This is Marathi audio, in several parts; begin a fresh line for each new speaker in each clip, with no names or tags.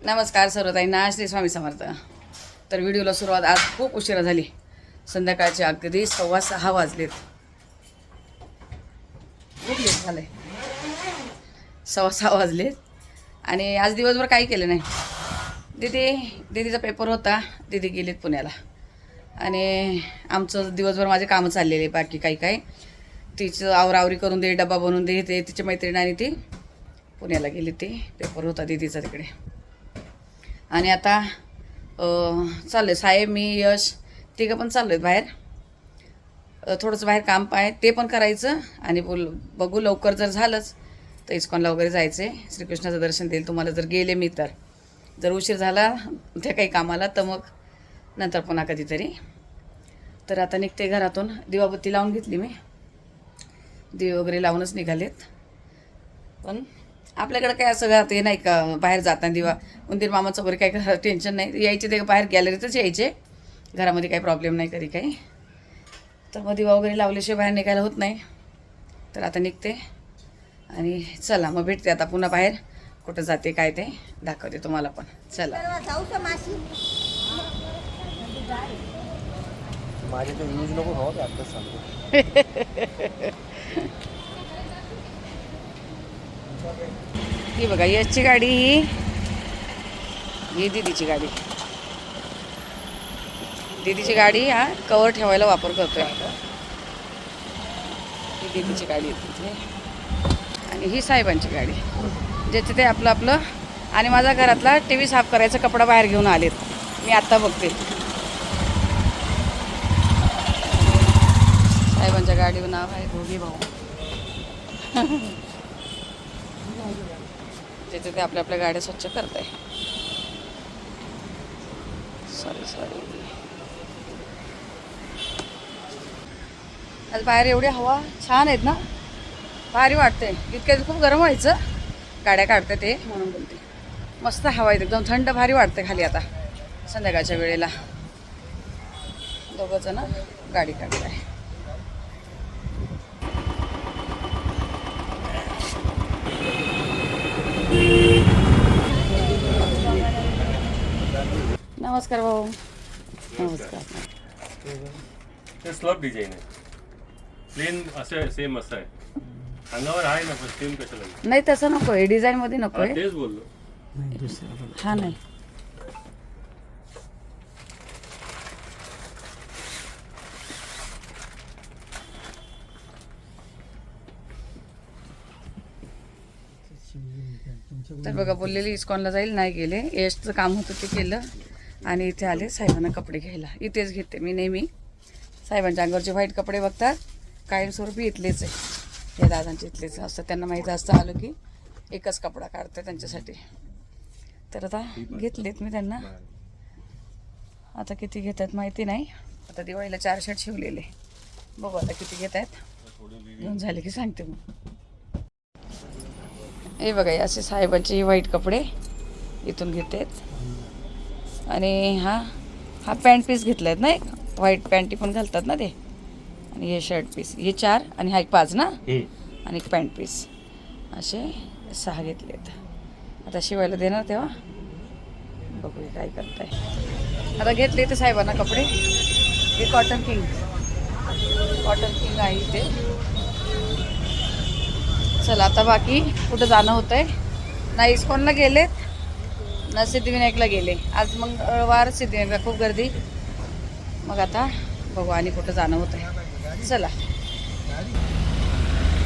नमस्कार सर्वताईंना श्री स्वामी समर्थ. तर व्हिडिओला सुरुवात आज खूप उशिरा झाली. संध्याकाळचे अगदी सव्वा सहा वाजलेत. खूप लेट आहे सव्वा सहा वाजलेत. आणि आज दिवसभर काही केलं नाही. दीदी दीदीचा पेपर होता. दीदी गेलीत पुण्याला. आणि आमचं दिवसभर माझे कामं चाललेले बाकी काही काही. तिचं आवरावरी करून दे डबा बनवून दे ते तिच्या मैत्रिणी आणि ती पुण्याला गेली ती. पेपर होता दीदीचा तिकडे. आणि आता चाललं आहे साहेब मी यश तिघं पण चाललो आहेत बाहेर. थोडंसं बाहेर काम आहे. ते पण करायचं आणि बोल बघू लवकर जर झालंच तर इस्कॉनला वगैरे जायचं आहे श्रीकृष्णाचं दर्शन देईल तुम्हाला. जर गेले मी तर. जर उशीर झाला त्या काही कामाला तर मग नंतर पुन्हा कधीतरी. तर आता निघते घरातून. दिवाबत्ती लावून घेतली मी. दिवे वगैरे लावूनच निघालेत. पण आपल्याकडे काय असं घरात हे नाही का बाहेर जाताना दिवा उंदीर मामाचं वगैरे काही घरात टेन्शन नाही. यायचे ते बाहेर गॅलरीतच यायचे. घरामध्ये काही प्रॉब्लेम नाही कधी काही. तर मग दिवा वगैरे लावल्याशिवाय बाहेर निघायला होत नाही. तर आता निघते. आणि चला मग भेटते आता पुन्हा बाहेर. कुठं जाते काय ते दाखवते तुम्हाला पण. चला.
माझे ते यूज नको खाऊ ते आत्ताच सांगतो
ही बघा याची गाडी ही ही दिदीची गाडी. दिदीची गाडी हा कवर ठेवायला वापर करतोय. ही दिदीची गाडी तिथे. आणि ही साहेबांची गाडी. ज्याचे ते आपलं आपलं आणि माझा घरातला टी व्ही साफ करायचा कपडा बाहेर घेऊन आलेत. मी आत्ता बघते. साहेबांच्या गाडीवर नाव आहे भोगी भाऊ. जिथे ते आपल्या आपल्या गाड्या स्वच्छ करत आहे सॉरी सॉरी आज बाहेर एवढी हवा छान आहेत ना? भारी वाटते इतक्या खूप गरम व्हायचं. गाड्या काढते ते म्हणून बोलते. मस्त हवा आहे एकदम थंड भारी वाटते खाली आता संध्याकाळच्या वेळेला. दोघंजण गाडी काढत आहे नमस्कार भाऊ. नमस्कार.
ते स्लब डिझाईन आहे. प्लेन असं सेम असं आहे. अंगावर आहे ना पण सेम कशाला
नाही तसं नको आहे. डिझाईनमध्ये नको
हा,
आहे.
तेच बोललो.
हा नाही तर बघा बोललेली इस्कॉनला जाईल नाही गेले. यशचं काम होतं ते केलं. आणि इथे आले साहेबांना कपडे घ्यायला. इथेच घेते मी नेहमी. साहेबांच्या अंगावरचे व्हाईट कपडे बघतात. कायमस्वरूपी इथलेच आहे. हे दादांचे इथलेच असतं त्यांना माहीत असतं आलं की एकच कपडा काढतं त्यांच्यासाठी. तर आता घेतलेत मी त्यांना. आता किती घेत आहेत माहिती नाही. आता दिवाळीला चार शर्ट शिवलेले. बघू आता किती घेत आहेत घेऊन झाले की सांगते मग. हे बघा असे साहेबांचे व्हाईट कपडे इथून घेतात. आणि हा हा पॅन्ट पीस घेतला आहेत ना एक? व्हाईट पॅन्टी पण घालतात ना ते. आणि हे शर्ट पीस हे चार आणि हा एक पाच ना? आणि एक पॅन्ट पीस असे सहा घेतलेत. आता शिवायला देणार तेव्हा? बघूया काय करताय. आता घेतले ते साहेबांना कपडे. हे कॉटन किंग कॉटन किंग आहे इथे. चला आता बाकी कुठं जाणं होतंय? ना इस्कॉनला गेलेत. ना सिद्धिविनायकला गेले. आज मग वार सिद्धिविनायकला खूप गर्दी. मग आता बघू आणि कुठं जाणं होतं चला.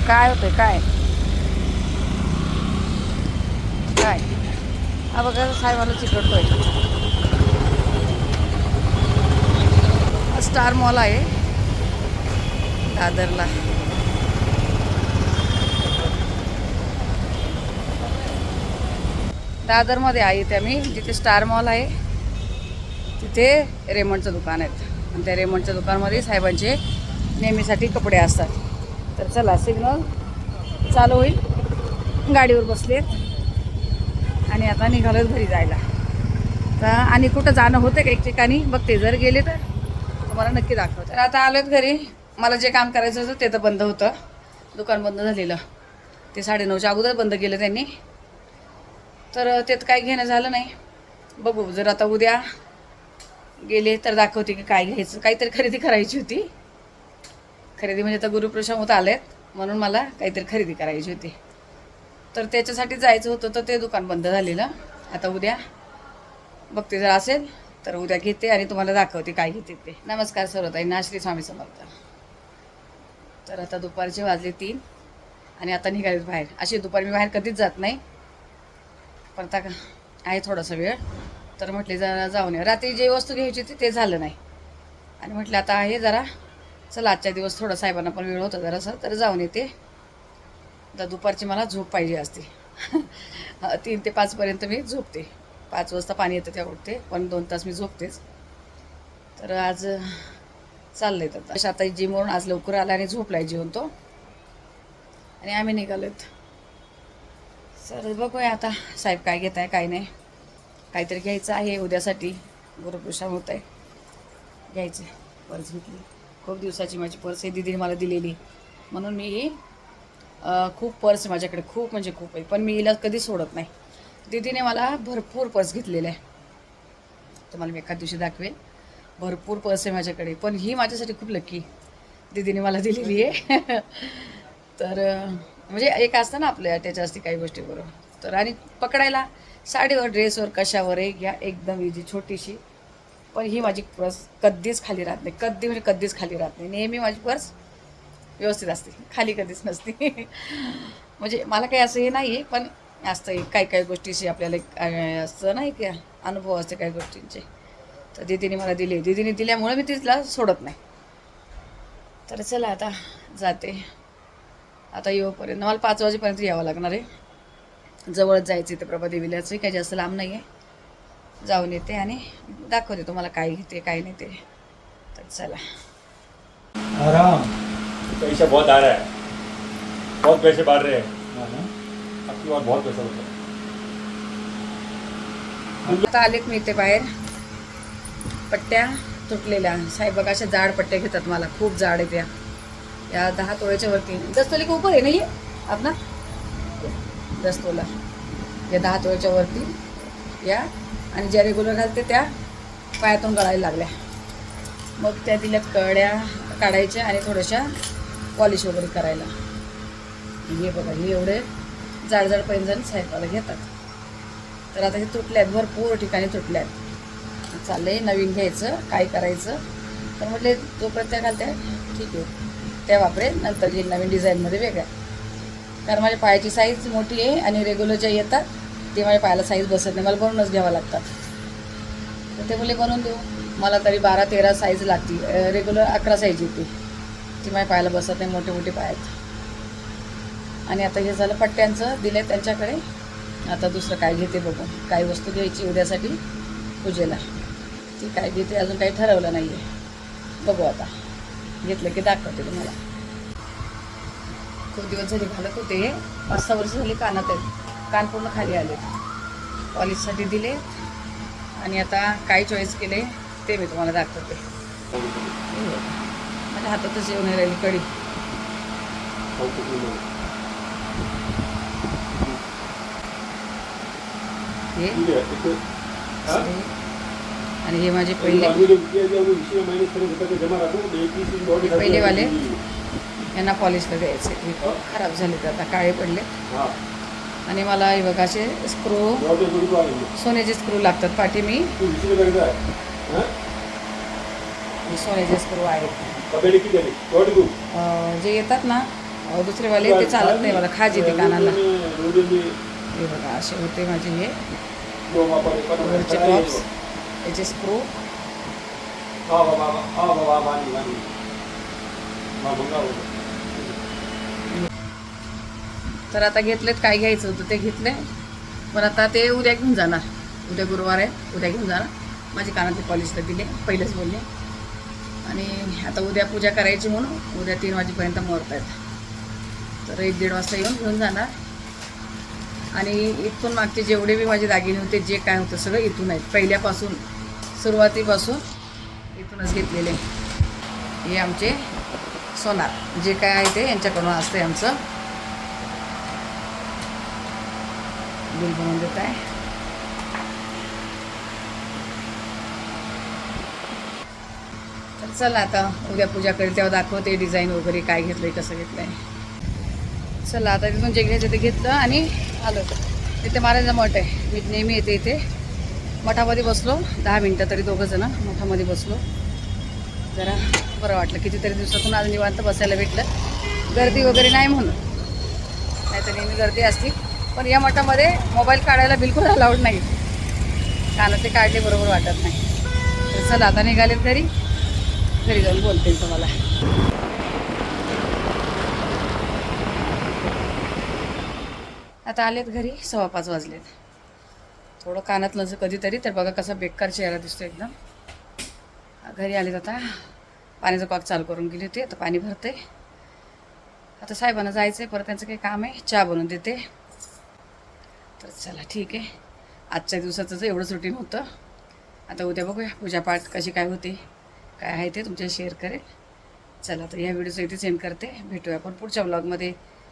काय होतं काय? काय? हा बघा साहेबाला चिकटतोय. स्टार मॉल आहे. दादरला. दादरमध्ये आहे इथे आम्ही जिथे स्टार मॉल आहे तिथे रेमंडचं दुकान आहेत आणि त्या रेमंडच्या दुकानामध्ये साहेबांचे नेहमीसाठी कपडे असतात. तर चला सिग्नल चालू होईल. गाडीवर बसलेत. आणि आता निघालोत घरी जायला. तर आणि कुठं जाणं होतं का एक ठिकाणी बघते. जर गेले तर तुम्हाला नक्की दाखवते. तर आता आलोत घरी. मला जे काम करायचं होतं ते तर बंद होतं. दुकान बंद झालेलं. ते साडेनऊच्या अगोदर बंद केलं त्यांनी. तर त्यात काय घेणं झालं नाही. बघू जर आता उद्या गेले तर दाखवते की काय घ्यायचं. काहीतरी खरेदी करायची होती. खरेदी म्हणजे आता गुरुप्रशामत आलेत म्हणून मला काहीतरी खरेदी करायची होती. तर त्याच्यासाठी जायचं होतं तर ते दुकान बंद झालेलं. आता उद्या बघते जर असेल तर उद्या घेते आणि तुम्हाला दाखवते काय घेते ते. नमस्कार सर्वताईंना नाश्री स्वामी समर्थ. तर आता दुपारचे वाजले तीन आणि आता निघाले बाहेर. अशी दुपारी मी बाहेर कधीच जात नाही. पण आता का- आहे थोडासा वेळ. तर म्हटले जरा जाऊन या. रात्री जे वस्तू घ्यायची होती ते झालं नाही. आणि म्हटलं आता आहे जरा. चला आजच्या दिवस थोडा साहेबांना पण वेळ होता जरासा. तर जाऊन येते. तर दुपारची मला झोप पाहिजे असते. तीन ते पाचपर्यंत मी झोपते. पाच वाजता पाणी येतं त्या उठते. पण दोन तास मी झोपतेच. तर आज चाललंय आता. अशा आता जिमवरून आज लवकर आला आणि झोपलाय जेवण तो आणि आम्ही निघालोत सर बघूया आता साहेब काय घेत आहे काय नाही. काहीतरी घ्यायचं आहे उद्यासाठी. गुरुपुषाम होत आहे घ्यायचं पर्स घेतली. खूप दिवसाची माझी पर्स आहे दिदीने मला दिलेली. म्हणून मी ही खूप पर्स माझ्याकडे. खूप म्हणजे खूप आहे. पण मी हिला कधी सोडत नाही. दिदीने मला भरपूर पर्स घेतलेला आहे. तुम्हाला मी एखाद दिवशी दाखवेन. भरपूर पर्स आहे माझ्याकडे. पण ही माझ्यासाठी खूप लकी दिदीने मला दिलेली आहे. तर म्हणजे एक असतं ना आपल्या त्याच्या असते काही गोष्टी बरोबर तर आणि पकडायला साडीवर ड्रेसवर कशावर आहे घ्या एकदम इझी छोटीशी. पण ही माझी पर्स कधीच खाली राहत नाही. कधी म्हणजे कधीच खाली राहत नाही. नेहमी माझी पर्स व्यवस्थित असते. खाली कधीच नसते. म्हणजे मला काही असं हे नाही आहे पण असतं काही काही गोष्टीशी आपल्याला एक, असतं नाही की अनुभव असते काही गोष्टींचे. तर दिदीने मला दिले. दिदीने दिल्यामुळे मी तिला सोडत नाही. तर चला आता जाते. आता येऊपर्यंत. मला पाच वाजेपर्यंत यावं लागणार आहे. जवळच जायचं इथे प्रभादेवीलाच काही जास्त लांब नाही आहे जाऊन येते आणि दाखवते तुम्हाला काय घेते काय नाही ते. तर चला.
आराम.
पैसा बहुत आ रहा है. बहुत पैसे बढ़ रहे हैं? आपकी बार बहुत पैसा होता है.
आता आलेत मी इथे बाहेर. पट्ट्या तुटलेल्या. साहेब बघा अशा जाड पट्ट्या घेतात मला. खूप जाड आहेत या. या दहा तोळ्याच्या वरती. दस तोले के ऊपर आहे? ना ये आपला? दस तोला. या दहा तोळ्याच्या वरती. या. आणि ज्या रेग्युलर घालते त्या पायातून गळायला लागल्या. मग त्या दिल्या कड्या काढायच्या आणि थोड्याशा पॉलिश वगैरे करायला. हे बघा हे एवढे जाड जाड पैंजण सायपाला घेतात. तर आता हे तुटल्यात भरपूर ठिकाणी तुटल्यात. चाललंय नवीन घ्यायचं काय करायचं? तर म्हटले जोपर्यंत घालत्या ठीक आहे. त्या वापरेल नंतर जे नवीन डिझाईनमध्ये वेगळ्या. कारण माझ्या पायाची साईज मोठी आहे आणि रेग्युलर ज्या येतात ते माझ्या पायाला साईज बसत नाही. मला बनवूनच घ्यावं लागतात तर ते मुले बनवून देऊ. मला तरी बारा तेरा साईज लागते रेग्युलर अकरा साईज येते ती माझ्या पायाला बसत नाही मोठे मोठे पायात. आहेत आणि आता हे झालं पट्ट्यांचं दिले त्यांच्याकडे. आता दुसरं काय घेते बघू. काय वस्तू घ्यायची उद्यासाठी पूजेला. ती काय घेते अजून काही ठरवलं नाही आहे बघू आता. घेतलं की दाखवते तुम्हाला. खूप दिवस झाले घालत होते. पाच सहा वर्ष झाली कानात आहेत. कान पूर्ण खाली आले. पॉलिशसाठी दिले. आणि आता काय चॉईस केले ते मी तुम्हाला दाखवते. माझ्या हातातच येऊन राहिली कडी. हे. आणि हे माझे पहिले पहिलेवाले यांना पॉलिशला द्यायचे. हे खराब झाले ते आता काळे पडले. आणि मला हे बघा असे स्क्रू सोन्याचे स्क्रू लागतात. पाठी मी हे? सोन्याचे स्क्रू आहेत. जे येतात ना दुसरेवाले ते चालत नाही मला खाज येते कानाला. हे बघा असे होते माझे हे. याचे स्क्रू तर आता घेतलेत काय घ्यायचं होतं ते घेतले. पण आता ते उद्या घेऊन जाणार. उद्या गुरुवार आहे. उद्या घेऊन जाणार. माझे कानातले पॉलिशला दिले. पहिलेच बोलले. आणि आता उद्या पूजा करायची म्हणून उद्या तीन वाजेपर्यंत मुहूर्त आहेत तर एक दीड वाजता येऊन घेऊन जाणार. आणि इथून मागचे जेवढे बी माझे दागिने होते जे काय होतं सगळं इथून आहेत. पहिल्यापासून सुरुवातीपासून इथूनच घेतलेले. हे आमचे सोनार जे काय आहे ते यांच्याकडून असते आमचं. बिल बनवून देत आहे. तर चला आता उद्या पूजा करेल तेव्हा दाखवते डिझाईन वगैरे काय घेतलं आहे कसं घेतलं आहे चला आता तिथून जे घ्यायचं ते घेतलं आणि आलो. तिथे महाराजा मठ आहे. मी नेहमी येते इथे. मठामध्ये बसलो दहा मिनटं तरी दोघं जण मठामध्ये बसलो. जरा बरं वाटलं कितीतरी दिवसातून आज निवांत बसायला भेटलं. गर्दी वगैरे नाही म्हणून. नाही तर नेहमी गर्दी असती. पण या मठामध्ये मोबाईल काढायला बिलकुल अलाउड नाही. कानातले काढले बरोबर वाटत नाही. तर चला आता निघाले घरी घरी जाऊन बोलते तुम्हाला. आता आलेत घरी सव्वा पाच वाजलेत. थोडं कानातलं असं कधीतरी तर बघा कसा बेकार चेहरा दिसतो एकदम. घरी आलेत आता. पाण्याचं पाक चालू करून गेली होती आता पाणी भरते आता साहेबांना जायचं आहे परत त्यांचं काही काम आहे चहा बनवून देते. तर चला ठीक आहे. आजच्या दिवसाचं एवढंच रुटीन होतं. आता उद्या बघूया पूजापाठ कशी काय होते काय आहे ते तुमच्या शेअर करेल. चला तर या व्हिडिओचं इथे सेंड करते. भेटूया आपण पुढच्या ब्लॉगमध्ये